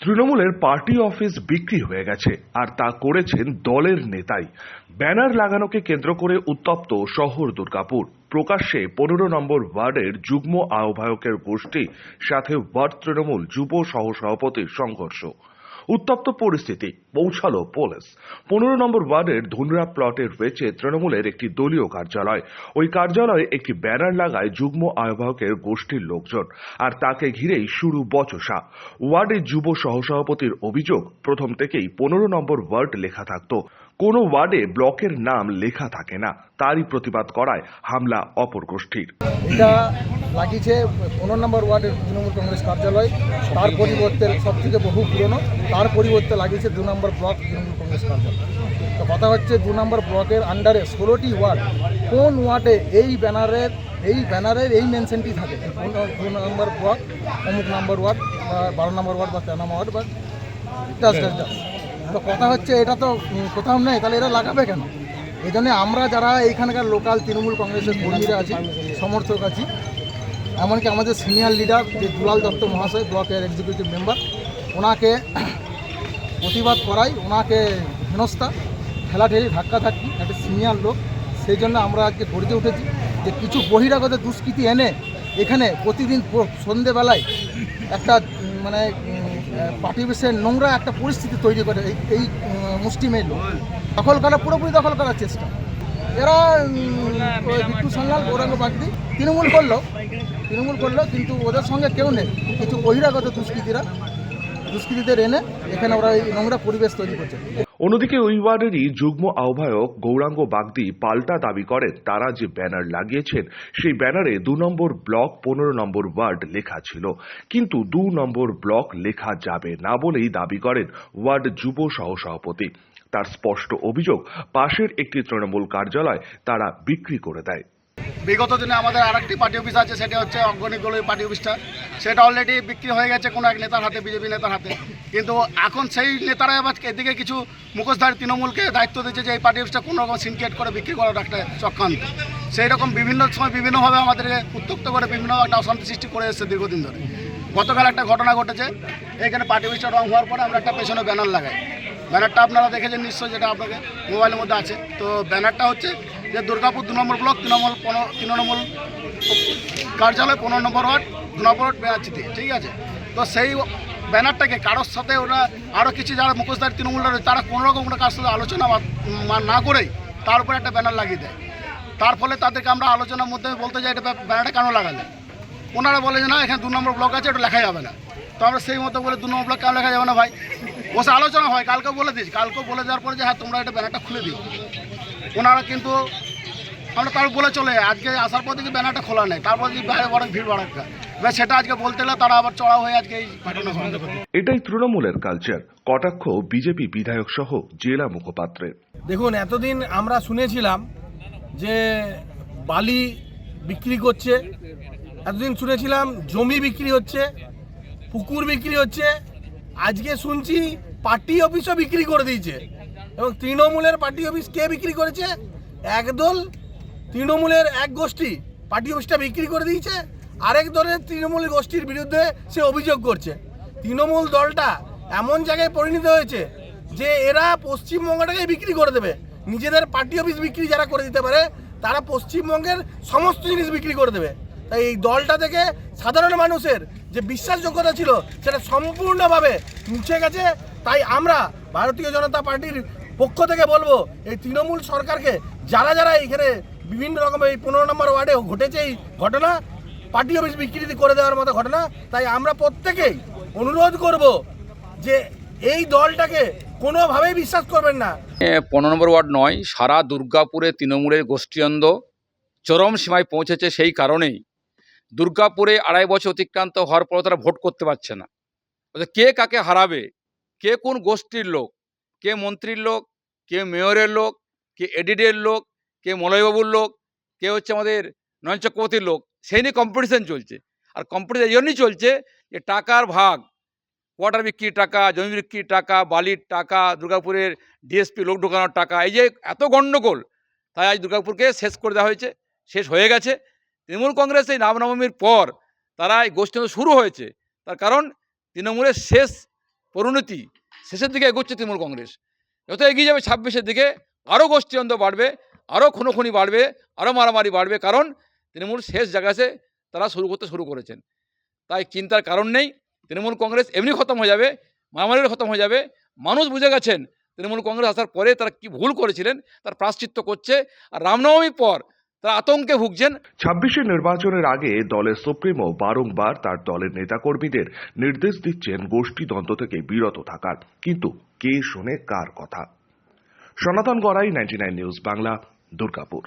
তৃণমূলের party office বিক্রি হয়ে গেছে, আর তা করেছেন দলের নেতাই। ব্যানার লাগানোকে কেন্দ্র করে উত্তপ্ত শহর দুর্গাপুর। প্রকাশ্যে পনেরো নম্বর ওয়ার্ডের যুগ্ম আহ্বায়কের গোষ্ঠী, সাথে ওয়ার্ড তৃণমূল যুব সহসভাপতির সংঘর্ষ। উত্তপ্ত পরিস্থিতি। পৌঁছালো পুলিশ। পনেরো নম্বর ওয়ার্ডের ধুনরা প্লটে রয়েছে তৃণমূলের একটি দলীয় কার্যালয়। ওই কার্যালয়ে একটি ব্যানার লাগায় যুগ্ম আহ্বায়কের গোষ্ঠীর লোকজন। আর তাকে ঘিরেই শুরু বচসা। ওয়ার্ডের যুব সহসভাপতির অভিযোগ, প্রথম থেকেই পনেরো নম্বর ওয়ার্ড লেখা থাকতো। কোনো ওয়ার্ডে ব্লকের নাম লেখা থাকে না। তারই প্রতিবাদ করায় হামলা অপর গোষ্ঠীর। এটা লাগিয়েছে পনেরো নম্বর ওয়ার্ডের তৃণমূল কংগ্রেস কার্যালয়। তার পরিবর্তে সব থেকে বহু পুরনো তার পরিবর্তে লাগিয়েছে দু নম্বর ব্লক তৃণমূল কংগ্রেস কার্যালয়। তো কথা হচ্ছে দু নম্বর ব্লকের আন্ডারে ষোলোটি ওয়ার্ড কোন ওয়ার্ডে এই ব্যানারের এই ব্যানারের এই মেনশনটি থাকে? দু নম্বর ব্লক অমুক নম্বর ওয়ার্ড বা বারো নম্বর ওয়ার্ড বা তেরো নম্বর ওয়ার্ড বা। তো কথা হচ্ছে এটা তো কোথাও নেই, তাহলে এরা লাগাবে কেন? এই জন্য আমরা যারা এইখানকার লোকাল তৃণমূল কংগ্রেসের কর্মীরা আছি, সমর্থক আছি, এমনকি আমাদের সিনিয়র লিডার যে দুলাল দত্ত মহাশয় ব্লকের এক্সিকিউটিভ মেম্বার ওনাকে প্রতিবাদ করাই, ওনাকে হেনস্থা, ঠেলাঠেলি, ধাক্কাধাক্কি, একটা সিনিয়র লোক, সেই জন্য আমরা আজকে গড়িতে উঠেছি যে কিছু বহিরাগত দুষ্কৃতি এনে এখানে প্রতিদিন সন্ধেবেলায় একটা মানে পার্টি বিষয়ের নোংরা একটা পরিস্থিতি তৈরি করে এই মুষ্টিমেয় লোক। দখল করা পুরোপুরি দখল করার চেষ্টা। এরা বিট্টু সান্যাল, গৌরাঙ্গ বাগদি তৃণমূল করল। তৃণমূল করল, কিন্তু ওদের সঙ্গে কেউ নেই। কিছু বহিরাগত দুষ্কৃতীরা, দুষ্কৃতীদের এনে এখানে ওরা এই নোংরা পরিবেশ তৈরি করছে। অন্যদিকে ওই ওয়ার্ডেরই যুগ্ম আহ্বায়ক গৌরাঙ্গ বাগদি পাল্টা দাবি করেন। তারা যে ব্যানার লাগিয়েছেন, সেই ব্যানারে দু নম্বর ব্লক, পনেরো নম্বর ওয়ার্ড লেখা ছিল। কিন্তু দু নম্বর ব্লক লেখা যাবে না বলেই দাবি করেন ওয়ার্ড যুব সহসভাপতি তার স্পষ্ট অভিযোগ, পাশের একটি তৃণমূল কার্যালয় তারা বিক্রি করে দেয়। বিগত দিনে আমাদের আরেকটি পার্টি অফিস আছে, সেটা হচ্ছে অগ্রণীগুলো পার্টি অফিসটা। সেটা অলরেডি বিক্রি হয়ে গেছে কোনো এক নেতার হাতে, বিজেপি নেতার হাতে। কিন্তু এখন সেই নেতারা এবার এদিকে কিছু মুখোশধারী তৃণমূলকে দায়িত্ব দিচ্ছে যে এই পার্টি অফিসটা কোনো রকম সিনকেট করে বিক্রি করার একটা চক্রান্ত। সেই রকম বিভিন্ন সময় বিভিন্নভাবে আমাদেরকে উত্তক্ত করে বিভিন্ন একটা অশান্তি সৃষ্টি করে এসেছে দীর্ঘদিন ধরে। গতকাল একটা ঘটনা ঘটেছে, এখানে পার্টি অফিসটা রং হওয়ার পরে আমরা একটা পেছনে ব্যানার লাগাই। ব্যানারটা আপনারা দেখেছেন নিশ্চয়ই, যেটা আপনাকে মোবাইলের মধ্যে আছে। তো ব্যানারটা হচ্ছে যে দুর্গাপুর দু নম্বর ব্লক, তৃণমূল তৃণমূল কার্যালয় পনেরো নম্বর ওয়ার্ড দু নম্বর ওয়ার্ড বেড়াচ্ছি ঠিক আছে? তো সেই ব্যানারটাকে কারোর সাথে ওরা আরও কিছু যারা মুখোশধারী তৃণমূল রয়েছে, তারা কোনো রকম কোনো কার সাথে আলোচনা না করেই তার উপরে একটা ব্যানার লাগিয়ে দেয়। তার ফলে তাদেরকে আমরা আলোচনার মধ্যে বলতে যাই এটা ব্যানারটা কেন লাগালে? ওনারা বলে যে, না, এখানে দু নম্বর ব্লক আছে ওটা লেখা যাবে না। তো আমরা সেই মতো বলে, দু নম্বর ব্লক কেন লেখা যাবে না ভাই? বসে আলোচনা হয় কালকে বলে দিস কালকে বলে দেওয়ার পরে যে হ্যাঁ তোমরা এটা ব্যানারটা খুলে দিও। ওনারা কিন্তু আমরা তার বলে চলে। আজকে আসার পর দেখি ব্যানারটা খোলা নেই তারপর দেখি বাইরে বড় ভিড় বাড়াক্কা এবার সেটা আজকে বলতে এলে তারা আবার চড়া হয়ে আজকে এই ঘটনা এটাই তৃণমূলের কালচার কটাক্ষ বিজেপি বিধায়ক সহ জেলা মুখপাত্রের দেখুন এতদিন আমরা শুনেছিলাম যে বালি বিক্রি করছে এতদিন শুনেছিলাম জমি বিক্রি হচ্ছে পুকুর বিক্রি হচ্ছে আজকে শুনছি পার্টি অফিসও বিক্রি করে দিয়েছে। এবং তৃণমূলের পার্টি অফিস কে বিক্রি করেছে? একদল তৃণমূলের এক গোষ্ঠী পার্টি অফিসটা বিক্রি করে দিয়েছে, আরেক দলের তৃণমূল গোষ্ঠীর বিরুদ্ধে সে অভিযোগ করছে। তৃণমূল দলটা এমন জায়গায় পরিণত হয়েছে যে এরা পশ্চিমবঙ্গটাকে বিক্রি করে দেবে। নিজেদের পার্টি অফিস বিক্রি যারা করে দিতে পারে, তারা পশ্চিমবঙ্গের সমস্ত জিনিস বিক্রি করে দেবে। তাই এই দলটা থেকে সাধারণ মানুষের যে বিশ্বাসযোগ্যতা ছিল, সেটা সম্পূর্ণভাবে মুছে গেছে। তাই আমরা ভারতীয় জনতা পার্টির পক্ষ থেকে বলব, এই তৃণমূল সরকারকে যারা যারা এখানে বিভিন্ন রকম এই পনেরো নম্বর ওয়ার্ডে ঘটেছে এই ঘটনা, পার্টি অফিস বিকৃতি করে দেওয়ার মতো ঘটনা, তাই আমরা প্রত্যেকেই অনুরোধ করব যে এই দলটাকে কোনোভাবেই বিশ্বাস করবেন না। পনেরো নম্বর ওয়ার্ড নয়, সারা দুর্গাপুরে তৃণমূলের গোষ্ঠীদ্বন্দ্ব চরম সীমায় পৌঁছেছে সেই কারণেই। দুর্গাপুরে আড়াই বছর অতিক্রান্ত হওয়ার পর তারা ভোট করতে পারছে না। কে কাকে হারাবে? কে কোন গোষ্ঠীর লোক? কে মন্ত্রীর লোক? কে মেয়রের লোক, কে এডিডের লোক, কে মলয়বাবুর লোক, কে হচ্ছে আমাদের নয়ন চক্রবর্তীর লোক, সেই নিয়ে কম্পিটিশান চলছে। আর কম্পিটিশন এই জন্যই চলছে যে টাকার ভাগ কোয়ার্টার বিক্রির টাকা, জমি বিক্রির টাকা, বালির টাকা, দুর্গাপুরের ডিএসপি লোক ঢোকানোর টাকা, এই যে এত গণ্ডগোল তাই আজ দুর্গাপুরকে শেষ করে দেওয়া হয়েছে, শেষ হয়ে গেছে। তৃণমূল কংগ্রেস এই রামনবমীর পর তারা এই গোষ্ঠী শুরু হয়েছে, তার কারণ তৃণমূলের শেষ পরিণতি, শেষের দিকে এগোচ্ছে তৃণমূল কংগ্রেস। যত এগিয়ে যাবে ছাব্বিশের দিকে, আরও গোষ্ঠীদ্বন্দ্ব বাড়বে, আরও খুনোখুনি বাড়বে, আরও মারামারি বাড়বে, কারণ তৃণমূল শেষ জায়গাতে তারা শুরু করতে শুরু করেছেন। তাই চিন্তার কারণ নেই, তৃণমূল কংগ্রেস এমনি খতম হয়ে যাবে মারামারির খতম হয়ে যাবে, মানুষ বুঝে গেছেন তৃণমূল কংগ্রেস আসার পরে তারা কি ভুল করেছিলেন, তার প্রাশ্চিত্য করছে, আর রামনবমীর পর তারা আতঙ্কে ভুগছেন। ছাব্বিশে নির্বাচনের আগে দলের সুপ্রিমো বারংবার তার দলের নেতাকর্মীদের নির্দেশ দিচ্ছেন গোষ্ঠীদ্বন্দ্ব থেকে বিরত থাকার। কিন্তু কে শোনে কার কথা? Sanatan Garai ninety news Bangla Durgapur.